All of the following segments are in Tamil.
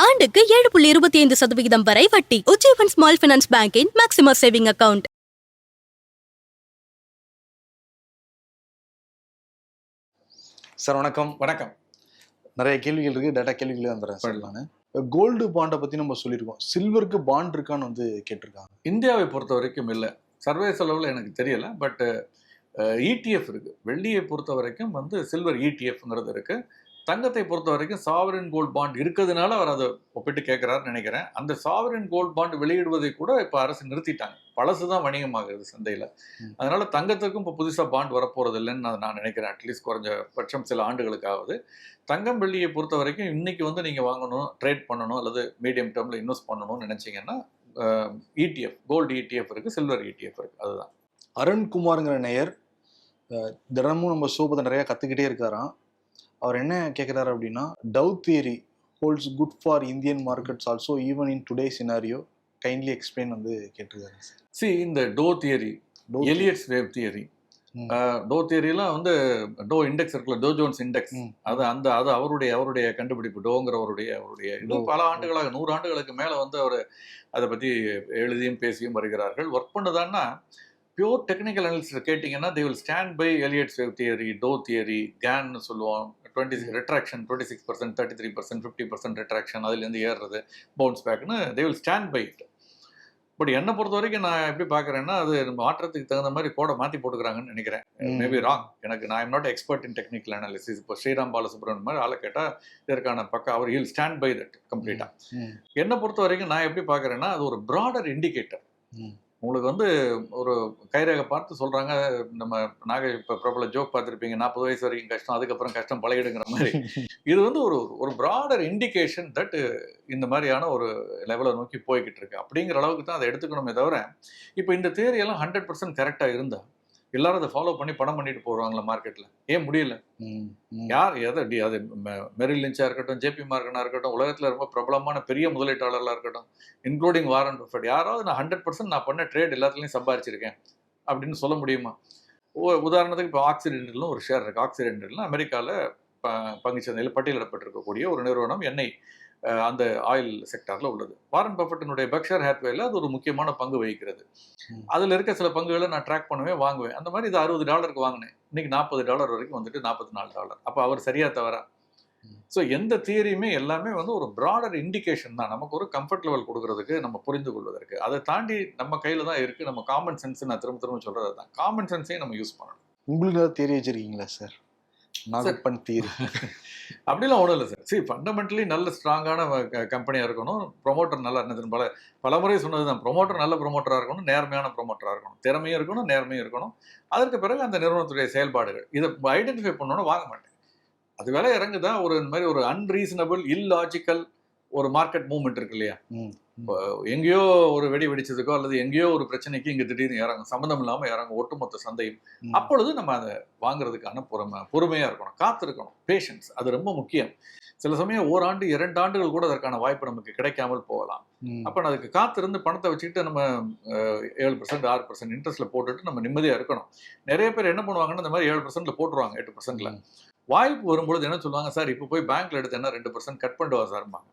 ஆண்டுக்கு ஏழு புள்ளி இருபத்தி ஐந்து சதவிகிதம் வரை வட்டி. உஜ்ஜீவன் ஸ்மால் பினான்ஸ் பேங்கின் மேக்ஸிமம் சேவிங் அக்கவுண்ட். சார் வணக்கம். வணக்கம். நிறைய கேள்விகள் இருக்கு. டேட்டா கேள்விகளே வந்துடுறேன் சார் நான். கோல்டு பாண்டை பத்தி நம்ம சொல்லியிருக்கோம். சில்வருக்கு பாண்ட் இருக்கான்னு வந்து கேட்டிருக்காங்க. இந்தியாவை பொறுத்த வரைக்கும் இல்லை. சர்வதேச அளவில் எனக்கு தெரியல. பட் இடிஎஃப் இருக்கு. வெள்ளியை பொறுத்த வரைக்கும் வந்து சில்வர் இடிஎஃப்ங்கிறது இருக்கு. தங்கத்தை பொறுத்த வரைக்கும் சாவரின் கோல்ட் பாண்ட் இருக்கிறதுனால அவர் அதை ஒப்பிட்டு கேட்குறாருன்னு நினைக்கிறேன். அந்த சாவரின் கோல்ட் பாண்ட் வெளியிடுவதை கூட இப்போ அரசு நிறுத்திட்டாங்க. பழசு தான் வணிகமாகுது சந்தையில். அதனால தங்கத்துக்கும் இப்போ புதுசாக பாண்ட் வரப்போறது இல்லைன்னு நான் நான் நினைக்கிறேன். அட்லீஸ்ட் குறைஞ்ச பட்சம் சில ஆண்டுகளுக்காவது. தங்கம் வெள்ளியை பொறுத்த வரைக்கும் இன்னைக்கு வந்து நீங்கள் வாங்கணும் ட்ரேட் பண்ணணும் அல்லது மீடியம் டேர்மில் இன்வெஸ்ட் பண்ணணும்னு நினச்சிங்கன்னா இடிஎஃப் கோல்டு இடிஎஃப் இருக்குது சில்வர் இடிஎஃப் இருக்குது அதுதான். அருண்குமாருங்கிற நேயர் தினமும் நம்ம சோபத்தை நிறைய கத்துக்கிட்டே இருக்காராம். அவர் என்ன கேட்குறாரு அப்படின்னா Dow theory holds good for Indian markets also even in today scenario kindly explain வந்து கேட்டிருக்காரு சார் சி இந்த Dow theory Dow Elliott's wave theory. Dow தியரிலாம் வந்து டோ இண்டெக்ஸ் இருக்குல்ல டோ ஜோன்ஸ் இண்டெக்ஸ். அது அந்த அது அவருடைய அவருடைய கண்டுபிடிப்பு டோங்கிறவருடைய அவருடைய. இன்னும் பல ஆண்டுகளாக நூறு ஆண்டுகளுக்கு மேலே வந்து அவர் அதை பற்றி எழுதியும் பேசியும் வருகிறார்கள் ஒர்க் பண்ணுதான்னா பியூர் டெக்னிக்கல் அனாலிசிஸ் கேட்டிங்கன்னா they will stand by Elliott's wave theory Dow theory கேன்னு சொல்லுவோம். Twenty six retraction twenty six percent thirty three percent fifty percent retraction அதுலேருந்து ஏறுறது bounce பேக்னு they will stand by it but என்னை பொறுத்த வரைக்கும் நான் எப்படி பார்க்குறேன்னா அது மாற்றத்துக்கு தகுந்த மாதிரி கோடை மாற்றி போட்டுக்கிறாங்கன்னு நினைக்கிறேன். மேபி ராங் எனக்கு நான் am not expert in technical analysis இப்போ ஸ்ரீராம் பாலசுப்ரமணியன் மாதிரி ஆளை கேட்டால் இதற்கான பக்கம் அவர் ஹில் ஸ்டாண்ட் பை தட் கம்ப்ளீட்டாக. என்னை பொறுத்த வரைக்கும் நான் எப்படி பார்க்குறேன்னா அது ஒரு ப்ராடர் இண்டிகேட்டர். உங்களுக்கு வந்து ஒரு கைரேகை பார்த்து சொல்கிறாங்க நம்ம நாக இப்போ பிரபல ஜோக் பார்த்துருப்பீங்க நாற்பது வயசு வரைக்கும் கஷ்டம் அதுக்கப்புறம் கஷ்டம் பழகிடுங்கிற மாதிரி. இது வந்து ஒரு ஒரு ப்ராடர் இண்டிகேஷன் தட் இந்த மாதிரியான ஒரு லெவலை நோக்கி போய்கிட்டு இருக்கு. அப்படிங்கிற அளவுக்கு தான் அதை எடுத்துக்கணுமே தவிர இப்போ இந்த எல்லாம் ஹண்ட்ரட் பர்சன்ட் கரெக்டாக இருந்தா எல்லாரும் அதை ஃபாலோ பண்ணி பணம் பண்ணிட்டு போடுவாங்களா மார்க்கெட்டில் ஏன் முடியல. யார் எதை அது மெரில் லின்ச்சா இருக்கட்டும் ஜேபி மார்கனா இருக்கட்டும் உலகத்தில் ரொம்ப பிரபலமான பெரிய முதலீட்டாளர்களாக இருக்கட்டும் இன்க்ளூடிங் வாரன் பஃபட் யாராவது நான் ஹண்ட்ரட் பர்சன்ட் நான் பண்ண ட்ரேட் எல்லாத்துலேயும் சம்பாரிச்சிருக்கேன் அப்படின்னு சொல்ல முடியுமா? உதாரணத்துக்கு இப்போ ஆக்சிடென்டல்னு ஒரு ஷேர் இருக்கு. ஆக்சிடென்டல்னு அமெரிக்காவில் பங்குச்சந்தையில் பட்டியலிடப்பட்டிருக்கக்கூடிய ஒரு நிறுவனம் எண்ணெய். அந்த ஆயில் செக்டாரில் உள்ளது. வாரன் பஃபட்டினுடைய பெக்ஷர் ஹேத்வேல அது ஒரு முக்கியமான பங்கு வகிக்கிறது. அதில் இருக்க சில பங்குகளை நான் ட்ராக் பண்ணுவேன் வாங்குவேன். அந்த மாதிரி இது அறுபது டாலருக்கு வாங்கினேன். இன்னைக்கு நாற்பது டாலர் வரைக்கும் வந்துட்டு நாற்பத்தி நாலு டாலர் அப்போ அவர் சரியா தவறா. ஸோ எந்த தியரியுமே எல்லாமே வந்து ஒரு ப்ராடர் இண்டிகேஷன் தான். நமக்கு ஒரு கம்ஃபர்ட் லெவல் கொடுக்கறதுக்கு நம்ம புரிந்து கொள்வதற்கு. அதை தாண்டி நம்ம கையில் தான் இருக்குது நம்ம காமன் சென்ஸ் நான் திரும்ப திரும்ப சொல்கிறது தான் காமன் சென்ஸையும் நம்ம யூஸ் பண்ணணும். உங்களுக்கு ஏதாவது தேரி வச்சிருக்கீங்களா சார் நாகப்பன் தீரி அப்படிலாம் ஒன்றும் இல்லை சார் சரி ஃபண்டமெண்டலி நல்ல ஸ்ட்ராங்கான கம்பெனியாக இருக்கணும். ப்ரொமோட்டர் நல்லா இருந்தது பல பலமுறை சொன்னது தான் ப்ரொமோட்டர் நல்ல ப்ரொமோட்டராக இருக்கணும் நேர்மையான ப்ரொமோட்டராக இருக்கணும். திறமையும் இருக்கணும் நேர்மையும் இருக்கணும். அதற்கு பிறகு அந்த நிறுவனத்துடைய செயல்பாடுகள். இதை ஐடென்டிஃபை பண்ணோன்னு வாங்க மாட்டேன். அது விலை இறங்குதா? ஒரு இந்த மாதிரி ஒரு அன்ரீசனபிள் இல்லாஜிக்கல் ஒரு மார்க்கெட் மூவ்மெண்ட் இருக்கு இல்லையா? எங்கேயோ ஒரு வெடி வெடிச்சதுக்கோ அல்லது எங்கேயோ ஒரு பிரச்சனைக்கு இங்கே திடீர்னு இறங்கும் சம்மந்தம் இல்லாமல் இறங்கும் ஒட்டுமொத்த சந்தையும். அப்பொழுது நம்ம அதை வாங்குறதுக்கான பொறுமை பொறுமையாக இருக்கணும் காத்திருக்கணும் பேஷன்ஸ் அது ரொம்ப முக்கியம் சில சமயம் ஓராண்டு இரண்டு ஆண்டுகள் கூட அதற்கான வாய்ப்பு நமக்கு கிடைக்காமல் போகலாம். அப்போ அதுக்கு காத்திருந்து பணத்தை வச்சுக்கிட்டு நம்ம ஏழு பர்சன்ட் ஆறு பர்சன்ட் இன்ட்ரெஸ்ட்ல போட்டுட்டு நம்ம நிம்மதியாக இருக்கணும் நிறைய பேர் என்ன பண்ணுவாங்கன்னா இந்த மாதிரி ஏழு பர்சன்ட்ல போட்டுருவாங்க எட்டு பர்சன்ட்ல. வாய்ப்பு வரும்பொழுது என்ன சொல்லுவாங்க? சார் இப்போ போய் பேங்க்ல எடுத்து என்ன ரெண்டு பர்சன்ட் கட் பண்ணுவா சார்பாங்க.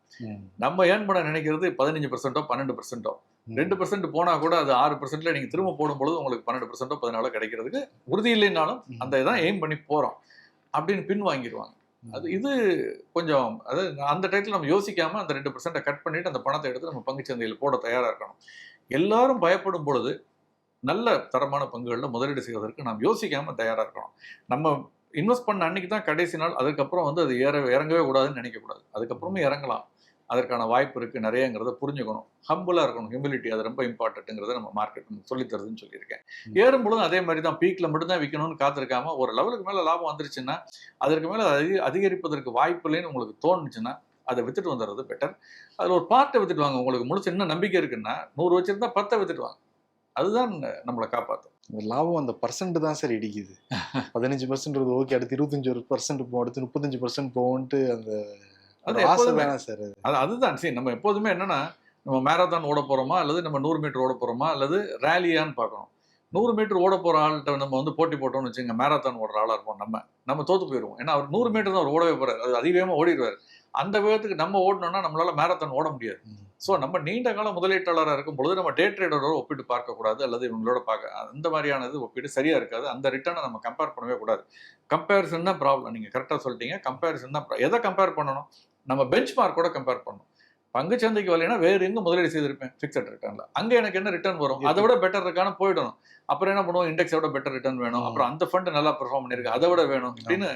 நம்ம ஏன் பண்ண நினைக்கிறது பதினஞ்சு பர்சன்ட்டோ பன்னெண்டு பர்சன்ட்டோ ரெண்டு பர்சன்ட் போனா கூட அது ஆறு பர்சன்ட்ல நீங்க திரும்ப போடும்பொழுது உங்களுக்கு பன்னெண்டு பர்சன்ட்டோ பதினாலோ கிடைக்கிறதுக்கு உறுதி இல்லைனாலும். அந்த இதான் எய்ம் பண்ணி போறோம் அப்படின்னு பின் வாங்கிடுவாங்க. அது இது கொஞ்சம் அதாவது அந்த டயத்தில் நம்ம யோசிக்காம அந்த ரெண்டு பர்சன்ட்டை கட் பண்ணிட்டு அந்த பணத்தை எடுத்து நம்ம பங்குச்சந்தையில் போட தயாரா இருக்கணும். எல்லாரும் பயப்படும் பொழுது நல்ல தரமான பங்குகளில் முதலீடு செய்வதற்கு நாம் யோசிக்காம தயாரா இருக்கணும். நம்ம இன்வெஸ்ட் பண்ண அன்னைக்கு தான் கடைசி நாள். அதுக்கப்புறம் வந்து அது ஏற இறங்கவே கூடாதுன்னு நினைக்கக்கூடாது. அதுக்கப்புறமே இறங்கலாம். அதற்கான வாய்ப்பு இருக்கு நிறையங்கிறத புரிஞ்சுக்கணும். ஹம்புலா இருக்கணும். ஹியூமிலிட்டி அது ரொம்ப இம்பார்ட்டன்ட்ங்கிறத நம்ம மார்க்கெட் சொல்லித் தருதுன்னு சொல்லியிருக்கேன். ம். ஏறும் பொழுதும் அதே மாதிரி தான் பீக்ல மட்டும்தான் விற்கணும்னு காத்திருக்காம ஒரு லெவலுக்கு மேல லாபம் வந்துருச்சுன்னா அதற்கு மேல அதிக அதிகரிப்பதற்கு வாய்ப்பு இல்லைன்னு உங்களுக்கு தோணுச்சுன்னா அதை வித்துட்டு வந்துடுறது பெட்டர் அதில் ஒரு பார்ட்டை வித்துட்டு வாங்க. உங்களுக்கு முழுசு என்ன நம்பிக்கை இருக்குன்னா நூறு வச்சிருந்தா பத்தை வித்துட்டு வாங்க. அதுதான் நம்மளை காப்பாற்றும் இந்த லாபம் அந்த பர்சன்ட் தான் சார் இடிக்குது. பதினஞ்சு பர்சன்ட் ஓகே அடுத்து இருபத்தஞ்சு ஒரு பர்சன்ட் போகும் அடுத்து முப்பத்தஞ்சு பர்சன்ட் போகும்ட்டு அந்த அது ஆசை வேணாம் சார் அது. அது அதுதான். சரி நம்ம எப்போதுமே என்னன்னா நம்ம மேரத்தான் ஓட போறோமா அல்லது நம்ம நூறு மீட்டர் ஓட போறோமா அல்லது ரேலியான்னு பார்க்கணும். நூறு மீட்டர் ஓட போற ஆள்கிட்ட நம்ம வந்து போட்டி போட்டோம்னு வச்சுங்க மேரத்தான் ஓடுற ஆளா இருப்போம் நம்ம. நம்ம தோத்து போயிடுவோம் ஏன்னா அவர் நூறு மீட்டர் தான் அவர் ஓடவே போறாரு. அது அதிவேகமா ஓடிடுவார். அந்த வேகத்துக்கு நம்ம ஓடணும்னா நம்மளால மேரத்தான் ஓட முடியாது. ஸோ நம்ம நீண்ட கால முதலீட்டாளராக இருக்கும் பொழுது நம்ம டே ட்ரேடரோட ஒப்பிட்டு பார்க்கக்கூடாது அல்லது இவங்களோட பார்க்க அந்த மாதிரியானது ஒப்பிட்டு சரியா இருக்காது. அந்த ரிட்டர்னை நம்ம கம்பேர் பண்ணவே கூடாது. கம்பேரிசன் தான் ப்ராப்ளம் நீங்க கரெக்டாக சொல்லிட்டீங்க. கம்பேரிசன் தான் எதை கம்பேர் பண்ணணும்? நம்ம பெஞ்ச் மார்க்கோட கம்பேர் பண்ணணும். பங்கு சந்தைக்கு வரலைன்னா வேறு எங்க முதலீடு செய்திருப்பேன்? ஃபிக்ஸட் ரிட்டர்ன்ல அங்க எனக்கு என்ன ரிட்டர்ன் வரும்? அதை விட பெட்டர் இருக்கான போயிடணும். அப்புறம் என்ன பண்ணுவோம்? இண்டெக்ஸை விட பெட்டர் ரிட்டர்ன் வேணும். அப்புறம் அந்த ஃபண்ட் நல்லா பெர்ஃபார்ம் பண்ணிருக்கு அதை விட வேணும். அப்படின்னு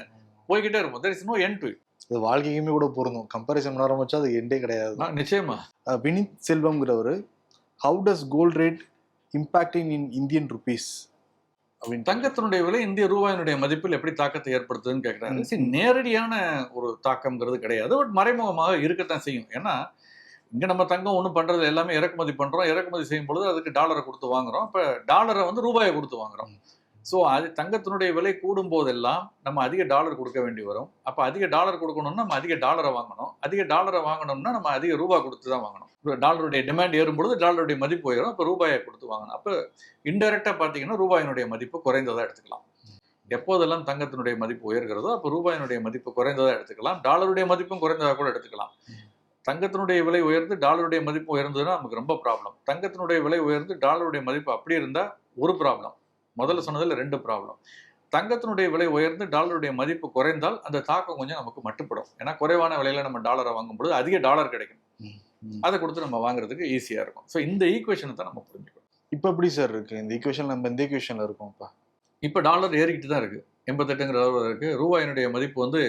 போய்கிட்டே இருக்கும் there is no end to இது வாழ்க்கைக்குமே கூட பொருந்தும். கம்பாரிசன் பண்ண ஆரம்பிச்சா அது எண்டே கிடையாது. நிச்சயமா. Vineeth செல்வம்ங்கிறவர் how does gold rate impacting in Indian rupees அப்படின்னு தங்கத்தினுடைய விலை இந்திய ரூபாயினுடைய மதிப்பில் எப்படி தாக்கத்தை ஏற்படுத்துதுன்னு. சரி நேரடியான ஒரு தாக்கம்ங்கிறது கிடையாது. பட் மறைமுகமாக இருக்கத்தான் செய்யும். ஏன்னா இங்க நம்ம தங்கம் ஒன்றும் பண்றது எல்லாமே இறக்குமதி பண்றோம். இறக்குமதி செய்யும் பொழுது அதுக்கு டாலரை கொடுத்து வாங்குறோம். இப்போ டாலரை வந்து ரூபாயை கொடுத்து வாங்குறோம். ஸோ அது தங்கத்தினுடைய விலை கூடும் போதெல்லாம் நம்ம அதிக டாலர் கொடுக்க வேண்டி வரும். அப்போ அதிக டாலர் கொடுக்கணும்னா நம்ம அதிக டாலரை வாங்கணும். அதிக டாலரை வாங்கணும்னா நம்ம அதிக ரூபா கொடுத்து தான் வாங்கணும். டாலருடைய டிமாண்ட் ஏறும் பொழுது டாலருடைய மதிப்பு உயரும். அப்போ ரூபாயை கொடுத்து வாங்கணும். அப்போ இன்டெரக்டாக பார்த்தீங்கன்னா ரூபாயினுடைய மதிப்பு குறைந்ததாக எடுத்துக்கலாம். எப்போதெல்லாம் தங்கத்தினுடைய மதிப்பு உயர்கிறதோ அப்போ ரூபாயினுடைய மதிப்பு குறைந்ததாக எடுத்துக்கலாம். டாலருடைய மதிப்பும் குறைந்ததாக கூட எடுத்துக்கலாம். தங்கத்தினுடைய விலை உயர்ந்து டாலருடைய மதிப்பு உயர்ந்ததுன்னா நமக்கு ரொம்ப ப்ராப்ளம் தங்கத்தினுடைய விலை உயர்ந்து டாலருடைய மதிப்பு அப்படி இருந்தால் ஒரு ப்ராப்ளம் முதல்ல சொன்னதில் ரெண்டு ப்ராப்ளம் தங்கத்தினுடைய விலை உயர்ந்து டாலருடைய மதிப்பு குறைந்தால் அந்த தாக்கம் கொஞ்சம் நமக்கு மட்டுப்படும். ஏன்னா குறைவான விலையில நம்ம டாலரை வாங்கும்போது அதிக டாலர் கிடைக்கும். அதை கொடுத்து நம்ம வாங்குறதுக்கு ஈஸியா இருக்கும். ஸோ இந்த ஈக்குவேஷனை தான் நம்ம புரிஞ்சுக்கணும். இப்போ எப்படி சார் இருக்கு? இந்த ஈக்குவேஷன் நம்ம இந்த ஈக்குவேஷன்ல இருக்கோம் இப்போ. டாலர் ஏறிக்கிட்டு தான் இருக்கு. எண்பத்தெட்டுங்கிற அளவு இருக்கு. ரூபாயினுடைய மதிப்பு வந்து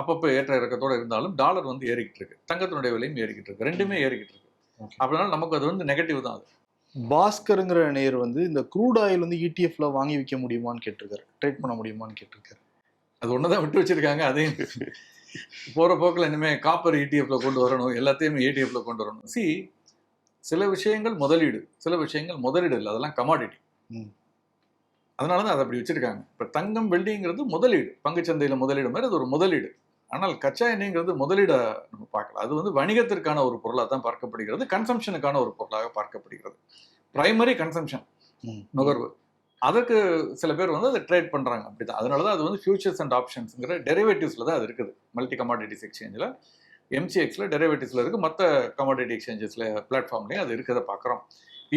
அப்பப்போ ஏற்ற இறக்கத்தோட இருந்தாலும் டாலர் வந்து ஏறிக்கிட்டு இருக்கு. தங்கத்தினுடைய விலையும் ஏறிக்கிட்டு இருக்கு. ரெண்டுமே ஏறிக்கிட்டு இருக்கு. அப்படினால நமக்கு அது வந்து நெகட்டிவ் தான் அது. பாஸ்கருங்கிற நேயர் வந்து இந்த க்ரூட் ஆயில் வந்து இடிஎஃப்ல வாங்கி விற்க முடியுமான்னு கேட்டிருக்காரு. ட்ரேட் பண்ண முடியுமான்னு கேட்டிருக்காரு. அது ஒன்று தான் விட்டு வச்சிருக்காங்க அதையும் போகிற போக்கில் இனிமேல் காப்பர் இடிஎஃப்ல கொண்டு வரணும் எல்லாத்தையுமே ஏடிஎஃப்ல கொண்டு வரணும். சி சில விஷயங்கள் முதலீடு சில விஷயங்கள் முதலீடு இல்லை அதெல்லாம் கமாடிட்டி. அதனால தான் அதை அப்படி வச்சிருக்காங்க. இப்போ தங்கம் வெள்ளிங்கிறது முதலீடு பங்குச்சந்தையில் முதலீடு மாதிரி அது ஒரு முதலீடு. ஆனால் கச்சா எண்ணெய்ங்கிறது முதலீடை நம்ம பார்க்கலாம். அது வந்து வணிகத்திற்கான ஒரு பொருளாக தான் பார்க்கப்படுகிறது. கன்சம்ஷனுக்கான ஒரு பொருளாக பார்க்கப்படுகிறது. Primary consumption. நுகர்வு. அதற்கு சில பேர் வந்து அதை ட்ரேட் பண்ணுறாங்க அப்படி தான் அதனால தான் அது வந்து ஃபியூச்சர்ஸ் அண்ட் ஆப்ஷன்ஸுங்கிற டெரிவேட்டிவ்ஸில் தான் அது இருக்குது. மல்டி கமாடிட்டிஸ் எக்ஸ்சேஞ்சில் எம்சிஎக்ஸில் டெரிவேட்டிவ்ஸில் இருக்குது மற்ற கமாடிட்டி எக்ஸ்சேஞ்சஸில் பிளாட்ஃபார்ம்லேயும் அது இருக்கிறத பார்க்குறோம்.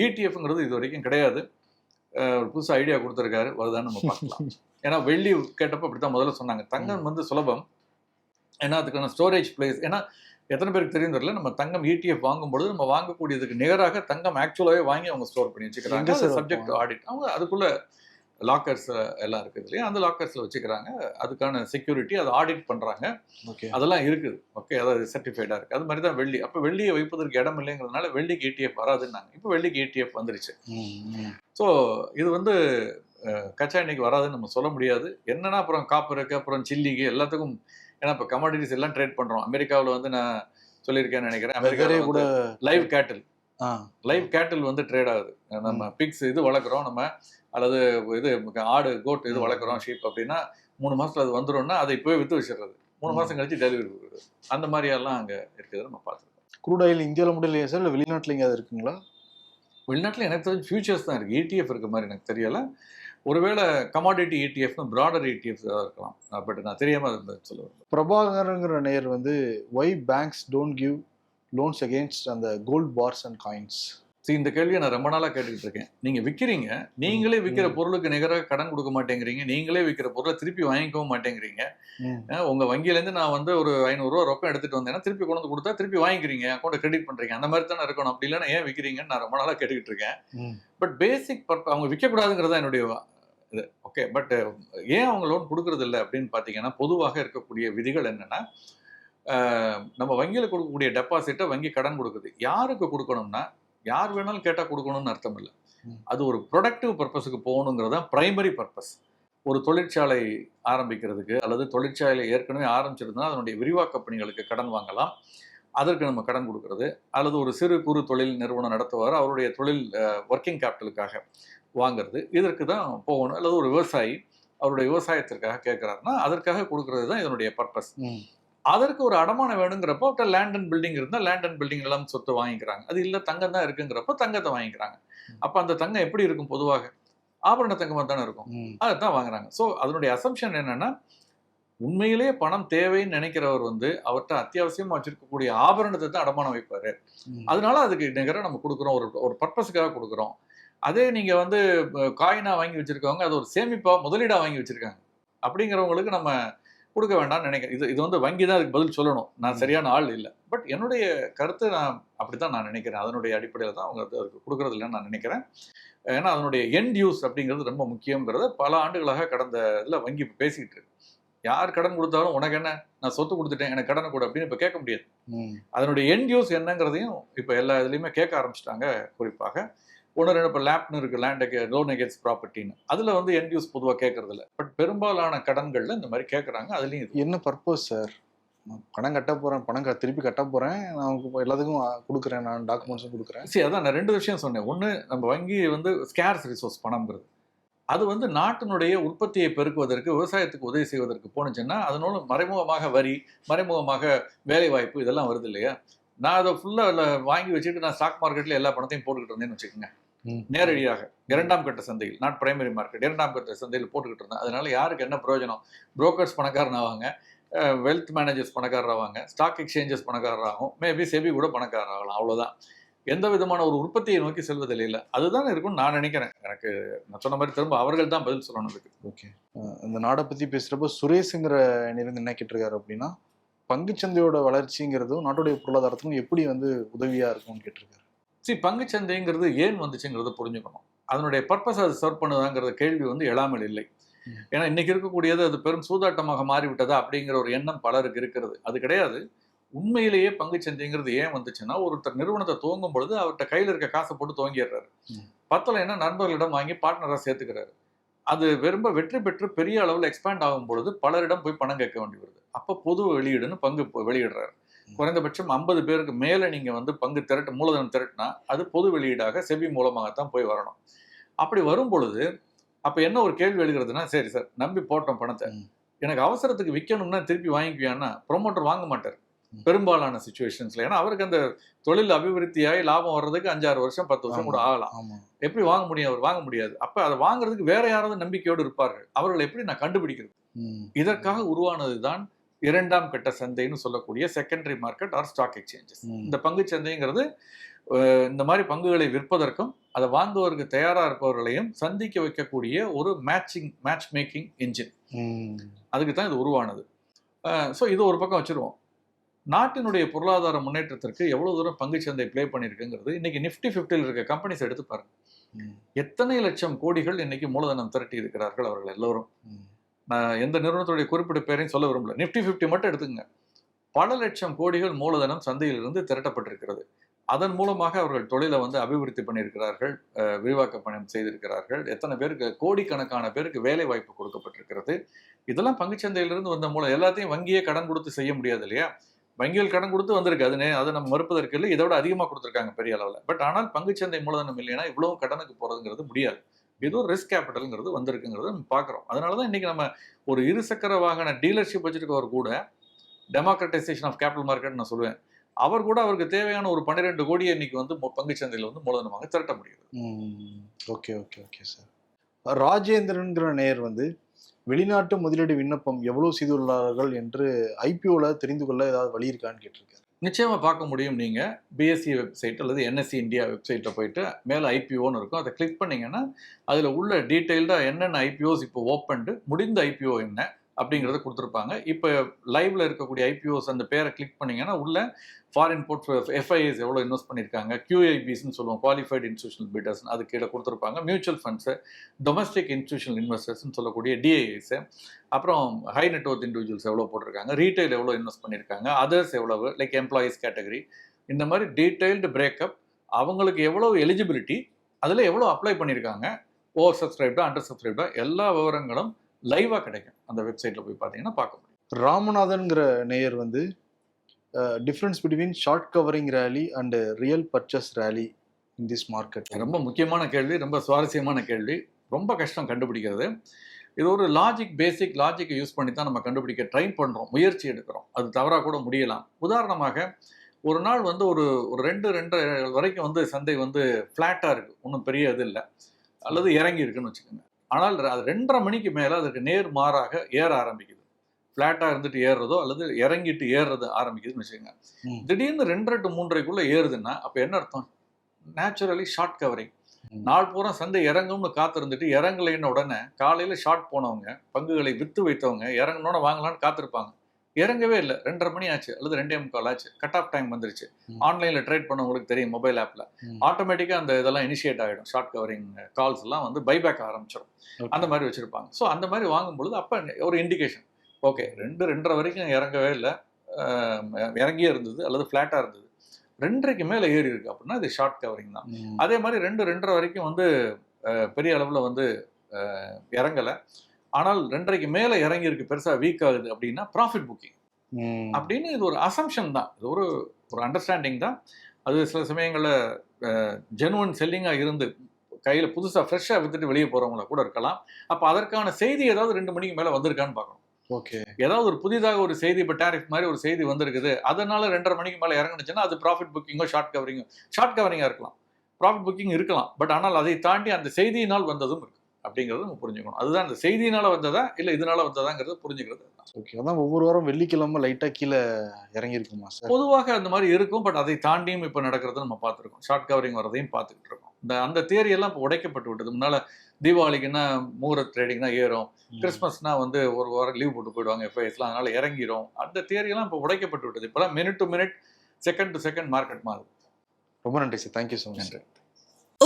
இடிஎஃப்ங்கிறது இது வரைக்கும் கிடையாது. ஒரு புதுசு ஐடியா கொடுத்துருக்காரு. வருதான்னு நம்ம பார்க்கலாம். ஏன்னா வெள்ளி கேட்டப்போ அப்படி தான் முதல்ல சொன்னாங்க. தங்கம் வந்து சுலபம். ஏன்னா அதுக்கான ஸ்டோரேஜ் பிளேஸ் ஏன்னா எத்தனை பேருக்கு தெரியும் தெரியல. நம்ம தங்கம் இடிஎஃப் வாங்கும்பொழுது நம்ம வாங்கக்கூடியதுக்கு நிகராக தங்கம் ஆக்சுவலாகவே வாங்கி அவங்க ஸ்டோர் பண்ணி வச்சுக்கிறாங்க. சப்ஜெக்ட்? ஆடிட் அவங்க அதுக்குள்ள லாக்கர்ஸ் எல்லாம் இருக்குது இல்லையா? அந்த லாக்கர்ஸ்ல வச்சுக்கிறாங்க. அதுக்கான செக்யூரிட்டி அதை ஆடிட் பண்றாங்க. ஓகே. அதெல்லாம் இருக்குது. ஓகே அதாவது சர்டிஃபைடா இருக்கு. அது மாதிரி தான் வெள்ளி. அப்போ வெள்ளியை வைப்பதற்கு இடம் இல்லைங்கிறதுனால வெள்ளிக்கு ஏடிஎஃப் வராதுன்னாங்க. இப்போ வெள்ளிக்கு ஏடிஎஃப் வந்துருச்சு. ஸோ இது வந்து கச்சா எண்ணெய்க்கு வராதுன்னு நம்ம சொல்ல முடியாது. என்னன்னா அப்புறம் காப்பருக்கு அப்புறம் சில்லிக்கு எல்லாத்துக்கும் ஏன்னா இப்போ கமாடிட்டிஸ் எல்லாம் ட்ரேட் பண்றோம். அமெரிக்காவில் வந்து நான் சொல்லியிருக்கேன்னு நினைக்கிறேன். வெதரே அமெரிக்காவில் கூட லைவ் கேட்டில் லைவ் கேட்டில் வந்து ட்ரேட் ஆகுது. நம்ம பிக்ஸ் இது வளர்க்குறோம். நம்ம அல்லது இது ஆடு கோட் இது. வளர்க்குறோம். ஷீப் அப்படின்னா மூணு மாசத்துல அது வந்துரும்னா அதை இப்போவே வித்து வச்சிடுறது. மூணு ம். மாசம் கழிச்சு டெலிவரி கொடுக்குறது. அந்த மாதிரி எல்லாம் அங்க இருக்குது. நம்ம பார்த்துருக்கோம். க்ரூட் ஆயில் இந்தியாவில் மட்டும் இல்லையா சார் இல்லை வெளிநாட்டில் எங்கேயாவது இருக்குங்களா? வெளிநாட்டுல எனக்கு தெரிஞ்சு ஃபியூச்சர்ஸ் தான் இருக்கு. ETF இருக்க மாதிரி எனக்கு தெரியல. ஒருவேளை கமாடிட்டி இடிஎஃப்னு ப்ராடர் இடிஎஃப் இருக்கலாம். பட் நான் தெரியாமல் இருந்தேன் சொல்லுவேன். பிரபாகரங்கிற நேயர் வந்து why banks don't give loans against அந்த கோல்ட் பார்ஸ் அண்ட் காயின்ஸ் சரி இந்த கேள்வியை நான் ரொம்ப நாளா கேட்டுக்கிட்டு இருக்கேன். நீங்க விக்கிறீங்க நீங்களே விற்கிற. பொருளுக்கு நிகராக கடன் கொடுக்க மாட்டேங்கிறீங்க நீங்களே விற்கிற பொருளை திருப்பி வாங்கிக்கவும் மாட்டேங்கிறீங்க. அஹ் உங்க வங்கியிலேருந்து நான் வந்து ஒரு ஐநூறுரூவா ரொக்கம் எடுத்துட்டு வந்தேன்னா திருப்பி கொண்டு வந்து கொடுத்தா திருப்பி வாங்கிக்கிறீங்க அக்கௌண்ட் கிரெடிட் பண்றீங்க. அந்த மாதிரி தானே இருக்கணும். அப்படி இல்லைன்னா ஏன் விற்கிறீங்கன்னு நான் ரொம்ப நாளா கேட்டுக்கிட்டு இருக்கேன். பட் பேசிக் பர்ப அவங்க விற்கக்கூடாதுங்கிறது என்னுடைய இது. ஓகே பட் ஏன் அவங்க லோன் கொடுக்கறது இல்லை அப்படின்னு பார்த்தீங்கன்னா பொதுவாக இருக்கக்கூடிய விதிகள் என்னன்னா நம்ம வங்கியில் கொடுக்கக்கூடிய டெபாசிட்டை வங்கி கடன் கொடுக்குது. யாருக்கு கொடுக்கணும்னா யார் வேணாலும் கேட்டால் கொடுக்கணும்னு அர்த்தம் இல்லை. அது ஒரு ப்ரொடக்டிவ் பர்பஸுக்கு போகணுங்கிறது தான் பிரைமரி பர்பஸ் ஒரு தொழிற்சாலை ஆரம்பிக்கிறதுக்கு அல்லது தொழிற்சாலை ஏற்கனவே ஆரம்பிச்சிருந்தா அதனுடைய விரிவாக்க பணிகளுக்கு கடன் வாங்கலாம். அதற்கு நம்ம கடன் கொடுக்கறது. அல்லது ஒரு சிறு குறு தொழில் நிறுவனம் நடத்துவார் அவருடைய தொழில் ஒர்க்கிங் கேபிட்டலுக்காக வாங்குறது. இதற்கு தான் போகணும். அல்லது ஒரு விவசாயி அவருடைய விவசாயத்திற்காக கேட்குறாருன்னா அதற்காக கொடுக்கறது தான் இதனுடைய பர்பஸ் அதற்கு ஒரு அடமானம் வேணுங்கிறப்போ லேண்ட் அண்ட் பில்டிங் இருந்தால் லேண்ட் அண்ட் பில்டிங் எல்லாம் சொத்து வாங்கிக்கிறாங்க. அது இல்லை தங்கம் தான் இருக்குங்கிறப்போ தங்கத்தை வாங்கிக்கிறாங்க. அப்போ அந்த தங்கம் எப்படி இருக்கும் பொதுவாக? ஆபரண தங்கமாக தானே இருக்கும். அதை தான் வாங்குறாங்க. ஸோ அதனுடைய அசம்ஷன் என்னன்னா உண்மையிலேயே பணம் தேவைன்னு நினைக்கிறவர் வந்து அவர்கிட்ட அத்தியாவசியமா வச்சிருக்கக்கூடிய ஆபரணத்தை தான் அடமானம் வைப்பாரு. அதனால அதுக்கு நிகராக நம்ம கொடுக்குறோம். ஒரு ஒரு பர்பஸுக்காக கொடுக்குறோம். அதே நீங்க வந்து காயினா வாங்கி வச்சிருக்கவங்க அது ஒரு சேமிப்பா முதலீடா வாங்கி வச்சிருக்காங்க. அப்படிங்கிறவங்களுக்கு நம்ம கொடுக்க வேண்டாம்னு நினைக்கிறேன். இது இது வந்து வங்கி தான் அதுக்கு பதில் சொல்லணும். நான். சரியான ஆள் இல்லை. பட் என்னுடைய கருத்து நான் அப்படித்தான் நான் நினைக்கிறேன். அதனுடைய அடிப்படையில் தான் அவங்க அது அதுக்கு கொடுக்கறது இல்லைன்னு நான் நினைக்கிறேன். ஏன்னா அதனுடைய எண்ட் யூஸ் அப்படிங்கிறது ரொம்ப முக்கியங்கிறத பல ஆண்டுகளாக கடந்த இதில் வங்கி பேசிக்கிட்டு இருக்கு. யார் கடன் கொடுத்தாலும் உனக்கு என்ன? நான் சொத்து கொடுத்துட்டேன் எனக்கு கடனை கொடு அப்படின்னு இப்போ கேட்க முடியாது. அதனுடைய எண்ட் யூஸ் என்னங்கிறதையும் இப்போ எல்லா இதுலேயுமே கேட்க ஆரம்பிச்சிட்டாங்க குறிப்பாக. ஒன்று ரெண்டு இப்போ லேப்னு இருக்குது லேண்ட் லோன் அகேன்ஸ்ட் ப்ராப்பர்ட்டின்னு அதில் வந்து எண்ட் யூஸ் பொதுவாக கேட்கறது இல்ல பட் பெரும்பாலான கடன்களில் இந்த மாதிரி கேட்குறாங்க அதுலேயும் என்ன பர்பஸ் சார் பணம் கட்ட போறேன் பணம் க- திருப்பி கட்ட போறேன் நான் உங்களுக்கு எல்லாத்துக்கும் கொடுக்குறேன் நான் டாக்குமெண்ட்ஸும் கொடுக்குறேன். சரி அதான் நான் ரெண்டு விஷயம் சொன்னேன். ஒன்று நம்ம வங்கி வந்து ஸ்கேர்ஸ் ரிசோர்ஸ் பணம்ங்கிறது. அது வந்து நாட்டினுடைய உற்பத்தியை பெருக்குவதற்கு விவசாயத்துக்கு உதவி செய்வதற்கு போனுச்சுன்னா அதனோட மறைமுகமாக வரி மறைமுகமாக வேலை வாய்ப்பு இதெல்லாம் வருது இல்லையா? நான் அதை ஃபுல்லாக வாங்கி வச்சுட்டு நான் ஸ்டாக் மார்க்கெட்டில் எல்லா பணத்தையும் போட்டுக்கிட்டு இருந்தேன்னு வச்சுக்கோங்க. நேரடியாக இரண்டாம் கட்ட சந்தையில் நாட் பிரைமரி மார்க்கெட் இரண்டாம் கட்ட சந்தையில் போட்டுக்கிட்டு இருந்தேன். அதனால யாருக்கு என்ன பிரயோஜனம்? புரோக்கர்ஸ் பணக்காரன் ஆவாங்க வெல்த் மேனேஜர்ஸ் பணக்காரர் ஆவாங்க ஸ்டாக் எக்ஸ்சேஞ்சஸ் பணக்காரர் ஆகும் மேபி செபி கூட பணக்காரர் ஆகலாம் அவ்வளவுதான். எந்த விதமான ஒரு உற்பத்தியை நோக்கி செல்வதில்லை இல்லை. அதுதான் இருக்கும்னு நான் நினைக்கிறேன். எனக்கு நான் சொன்ன மாதிரி திரும்ப அவர்கள் தான் பதில் சொல்லணும் இதுக்கு ஓகே இந்த நாடை பத்தி பேசுறப்ப சுரேஷுங்கிற என்ன கேட்டிருக்காரு அப்படின்னா பங்குச்சந்தையோட வளர்ச்சிங்கிறதும் நாட்டுடைய பொருளாதாரத்துக்கும் எப்படி வந்து உதவியா இருக்கும்னு கேட்டிருக்காரு? சரி பங்குச்சந்தைங்கிறது ஏன் வந்துச்சுங்கிறத புரிஞ்சுக்கணும். அதனுடைய பர்பஸ் அது சர்வ் பண்ணுதாங்கிற கேள்வி வந்து எழாமல் இல்லை. ஏன்னா இன்னைக்கு இருக்கக்கூடியது அது பெரும் சூதாட்டமாக மாறிவிட்டதா அப்படிங்கிற ஒரு எண்ணம் பலருக்கு இருக்கிறது. அது கிடையாது. உண்மையிலேயே பங்குச்சந்தைங்கிறது ஏன் வந்துச்சுன்னா ஒருத்தர் நிறுவனத்தை துவங்கும் பொழுது அவர்கிட்ட கையில் இருக்க காசை போட்டு துவங்கிடுறாரு. பத்தலைன்னா நண்பர்களிடம் வாங்கி பார்ட்னராக சேர்த்துக்கிறாரு. அது ரொம்ப வெற்றி பெற்று பெரிய அளவில் எக்ஸ்பேண்ட் ஆகும் பொழுது பலரிடம் போய் பணம் கேட்க வேண்டி வருது. அப்போ பொது வெளியீடுன்னு பங்கு வெளியிடுறாரு. குறைந்தபட்சம் ஐம்பது பேருக்கு மேலே நீங்கள் வந்து பங்கு திரட்டு மூலதனம் திரட்டினா அது பொது வெளியீடாக செபி மூலமாகத்தான் போய் வரணும் அப்படி வரும் பொழுது அப்போ என்ன ஒரு கேள்வி எழுகிறதுனா சரி சார் நம்பி போட்டோம் பணத்தை. எனக்கு அவசரத்துக்கு விற்கணும்னா திருப்பி வாங்கிக்குவியான்னா ப்ரொமோட்டர் வாங்க மாட்டார். பெரும்பாலான சுச்சுவேஷன்ஸ்ல ஏன்னா அவருக்கு அந்த தொழில் அபிவிருத்தியாகி லாபம் வர்றதுக்கு அஞ்சாறு வருஷம் பத்து வருஷம் கூட. ஆகலாம் எப்படி வாங்க முடியும் அவர் வாங்க முடியாது அப்ப அதை வாங்குறதுக்கு வேற யாராவது நம்பிக்கையோடு இருப்பார்கள் அவர்களை எப்படி நான் கண்டுபிடிக்கிறது. இதற்காக உருவானது தான் இரண்டாம் கட்ட சந்தைன்னு சொல்லக்கூடிய secondary market or stock exchanges. இந்த பங்கு சந்தைங்கிறது இந்த மாதிரி பங்குகளை விற்பதற்கும் அதை வாங்குவதற்கு தயாரா இருப்பவர்களையும் சந்திக்க வைக்கக்கூடிய ஒரு மேட்சிங் மேட்ச் மேக்கிங் இன்ஜின். அதுக்கு தான் இது உருவானது ஸோ இது ஒரு பக்கம் வச்சிருவோம் நாட்டினுடைய பொருளாதார முன்னேற்றத்திற்கு எவ்வளவு தூரம் பங்குச்சந்தை ப்ளே பண்ணியிருக்குங்கிறது இன்னைக்கு நிஃப்டி ஃபிஃப்டியில் இருக்க கம்பெனிஸ் எடுத்து பாருங்க ம். எத்தனை லட்சம் கோடிகள் இன்னைக்கு மூலதனம் திரட்டி இருக்கிறார்கள் அவர்கள் எல்லோரும். நான் எந்த நிறுவனத்துடைய குறிப்பிட்ட பேரையும் சொல்ல விரும்பல. நிஃப்டி ஃபிஃப்டி மட்டும் எடுத்துங்க பல லட்சம் கோடிகள் மூலதனம் சந்தையிலிருந்து திரட்டப்பட்டிருக்கிறது. அதன் மூலமாக அவர்கள் தொழிலை வந்து அபிவிருத்தி பண்ணியிருக்கிறார்கள் விரிவாக்க பணம் செய்திருக்கிறார்கள். எத்தனை பேருக்கு கோடிக்கணக்கான பேருக்கு வேலை வாய்ப்பு கொடுக்கப்பட்டிருக்கிறது. இதெல்லாம் பங்குச்சந்தையிலிருந்து வந்த மூலம் எல்லாத்தையும் வங்கியே கடன் கொடுத்து செய்ய முடியாது இல்லையா? வங்கிகள் கடன் கொடுத்து வந்திருக்கு. அது அதை நம்ம மறுப்பதற்கு இல்லை. இதை விட அதிகமாக கொடுத்துருக்காங்க பெரிய அளவில். பட் ஆனால் பங்குச்சந்தை மூலதனம் இல்லைன்னா இவ்வளவு கடனுக்கு போகிறதுங்கிறது முடியாது. ஏதோ ரிஸ்க் கேபிட்டல்ங்கிறது வந்திருக்குங்கிறத நம்ம பார்க்குறோம். அதனால தான் இன்றைக்கி நம்ம ஒரு இருசக்கர வாகன டீலர்ஷிப் வச்சுருக்கவர் கூட டெமோக்ரட்டைசேஷன் ஆஃப் கேபிட்டல் மார்க்கெட் நான் சொல்லுவேன். அவர் கூட அவருக்கு தேவையான ஒரு பன்னிரெண்டு கோடியை இன்னைக்கு வந்து பங்குச்சந்தையில் வந்து மூலதனமாக திரட்ட முடியுது. ஓகே ஓகே ஓகே சார் ராஜேந்திரன்கிற நேயர் வந்து வெளிநாட்டு முதலீடு விண்ணப்பம் எவ்வளோ செய்துள்ளார்கள் என்று ஐபிஓவில் தெரிந்து கொள்ள ஏதாவது வழி இருக்கான்னு கேட்டிருக்காரு. நிச்சயமாக பார்க்க முடியும் நீங்கள் பிஎஸ்சி வெப்சைட் அல்லது என்எஸ்சி இந்தியா வெப்சைட்டில் போயிட்டு மேலே ஐபிஓன்னு இருக்கும். அதை கிளிக் பண்ணிங்கன்னா அதில் உள்ள டீட்டெயில்டாக என்னென்ன ஐபிஓஸ் இப்போ ஓப்பன்டு முடிந்த ஐபிஓ என்ன அப்படிங்கிறத கொடுத்துருப்பாங்க. இப்போ லைவ்ல இருக்கக்கூடிய ஐபிஓஸ் அந்த பேரை கிளிக் பண்ணீங்கன்னா உள்ள ஃபாரின் போர்ட் எஃப்ஐஎஸ் எவ்வளோ இன்வெஸ்ட் பண்ணியிருக்காங்க கியூஐபிஸ்ன்னு சொல்லுவோம் குவாலிஃபைடு இன்ஸ்டியூஷனல் பில்டர்ஸ் அது கீழே கொடுத்துருப்பாங்க. மியூச்சுவல் ஃபண்ட்ஸு டொமஸ்டிக் இன்ஸ்டியூஷனல் இன்வெஸ்டர்ஸ்னு சொல்லக்கூடிய டிஐஎஸ் அப்புறம் ஹை நெட்ஒர்த் இண்டிவிஜுவல்ஸ் எவ்வளோ போட்டிருக்காங்க ரீட்டைல் எவ்வளோ இன்வெஸ்ட் பண்ணியிருக்காங்க அதர்ஸ் எவ்வளவு லைக் எம்ப்ளாயீஸ் கேட்டகரி இந்த மாதிரி டீட்டெயில்டு பிரேக்கப் அவங்களுக்கு எவ்வளோ எலிஜிபிலிட்டி அதில் எவ்வளோ அப்ளை பண்ணியிருக்காங்க ஓவர் சப்ஸ்கிரைப்டா அண்டர் சப்ஸ்கிரைப்டா எல்லா விவரங்களும் லைவாக கிடைக்கும். அந்த வெப்சைட்டில் போய் பார்த்தீங்கன்னா பார்க்க முடியும். ராமநாதன்கிற நேயர் வந்து difference between short covering rally and real purchase rally in this market ரொம்ப முக்கியமான கேள்வி ரொம்ப சுவாரஸ்யமான கேள்வி. ரொம்ப கஷ்டம் கண்டுபிடிக்கிறது. இது ஒரு லாஜிக் பேசிக் லாஜிக்கை யூஸ் பண்ணி தான் நம்ம கண்டுபிடிக்க ட்ரை பண்ணுறோம் முயற்சி எடுக்கிறோம். அது தவறாக கூட முடியலாம். உதாரணமாக ஒரு நாள் வந்து ஒரு ஒரு ரெண்டு ரெண்டு வரைக்கும் வந்து சந்தை வந்து ஃப்ளாட்டாக இருக்குது ஒன்றும் பெரிய இது இல்லை. அல்லது இறங்கி இருக்குன்னு வச்சுக்கோங்க. ஆனால் அது ரெண்டரை மணிக்கு மேலே அதுக்கு நேர் மாறாக ஏற ஆரம்பிக்குது. ஃப்ளாட்டாக இருந்துட்டு ஏறுறதோ அல்லது இறங்கிட்டு ஏறுறது ஆரம்பிக்குதுன்னு வச்சுக்கோங்க. திடீர்னு ரெண்டரை டு மூன்றரைக்குள்ள ஏறுதுன்னா அப்போ என்ன அர்த்தம்? Naturally short covering. நாள் பூரா சந்தை இறங்கும்னு காத்திருந்துட்டு இறங்கலைன்னு உடனே காலையில ஷார்ட் போனவங்க பங்குகளை வித்து வைத்தவங்க இறங்கணும்னு வாங்கலாம்னு காத்திருப்பாங்க. இறங்கவே இல்லை. ரெண்டரை மணி ஆச்சு அல்லது ரெண்டே முக்கால் ஆச்சு. கட் ஆஃப் டைம் வந்துருச்சு. ஆன்லைன்ல ட்ரேட் பண்ணவங்களுக்கு தெரியும் மொபைல் ஆப்ல ம். ஆட்டோமேட்டிக்கா அந்த இதெல்லாம் இனிஷியேட் ஆகிடும் ஷார்ட் கவரிங் கால்ஸ் எல்லாம் வந்து பைபேக் ஆரம்பிச்சிடும். அந்த மாதிரி வச்சிருப்பாங்க. ஸோ அந்த மாதிரி வாங்கும்பொழுது அப்போ ஒரு இண்டிகேஷன் ஓகே ரெண்டு ரெண்டரை வரைக்கும் இறங்கவே இல்லை. இறங்கியே இருந்தது அல்லது ஃப்ளாட்டாக இருந்தது. ரெண்டரைக்கு மேலே ஏறி இருக்கு அப்படின்னா இது ஷார்ட் கவரிங் தான். அதே மாதிரி ரெண்டு ரெண்டரை வரைக்கும் வந்து பெரிய அளவில் வந்து இறங்கலை. ஆனால் ரெண்டரைக்கு மேலே இறங்கி இருக்கு பெருசாக வீக் ஆகுது அப்படின்னா ப்ராஃபிட் புக்கிங். அப்படின்னு இது ஒரு அசம்ஷன் தான். இது ஒரு ஒரு அண்டர்ஸ்டாண்டிங் தான். அது சில சமயங்களில் ஜெனுவன் செல்லிங்காக இருந்து கையில் புதுசாக ஃப்ரெஷ்ஷாக வித்துட்டு வெளியே போகிறவங்கள கூட இருக்கலாம். அப்போ அதற்கான செய்தி ஏதாவது ரெண்டு மணிக்கு மேலே வந்திருக்கான்னு பார்க்கணும். ஓகே. ஏதாவது ஒரு புதிதாக ஒரு செய்தி இப்போ டேரிஃப் மாதிரி ஒரு செய்தி வந்திருக்குது. அதனால ரெண்டரை மணிக்கு மேலே இறங்குனுச்சுன்னா அது ப்ராஃபிட் புக்கிங்கோ ஷார்ட் கவரிங்கோ ஷார்ட் கவரிங்காக இருக்கலாம். ப்ராஃபிட் புக்கிங் இருக்கலாம். பட் ஆனால் அதை தாண்டி அந்த செய்தியினால் வந்ததும் இருக்கு. அப்படிங்கிறத நம்ம புரிஞ்சுக்கணும். அதுதான் அந்த செய்தியினால வந்ததா இல்லை இதனால வந்ததாங்கிறத புரிஞ்சுக்கிறது ஓகே அதான் ஒவ்வொரு வாரம் வெள்ளிக்கிழமை லைட்டா கீழே இறங்கி இருக்குமா சார் பொதுவாக அந்த மாதிரி இருக்கும் பட் அதை தாண்டியும் இப்போ நடக்கிறத நம்ம பார்த்துருக்கோம். ஷார்ட் கவரிங் வரதையும் பார்த்துக்கிட்டு இருக்கோம். இந்த அந்த theory எல்லாம் இப்போ உடைக்கப்பட்டு விட்டது. முன்னால தீபாவளிக்குன்னா முகூர்த் ட்ரேடிங் தான் ஏறும் கிறிஸ்மஸ்னா வந்து ஒரு வாரம் லீவ் போட்டு போயிடுவாங்க எஃப்ஐஎஸ்லாம் அதனால இறங்கிரும். அந்த எல்லாம் இப்போ உடைக்கப்பட்டு விட்டது. இப்போலாம் minute to minute second to second market மாறுது. ரொம்ப நன்றி sir thank you so much நன்றி.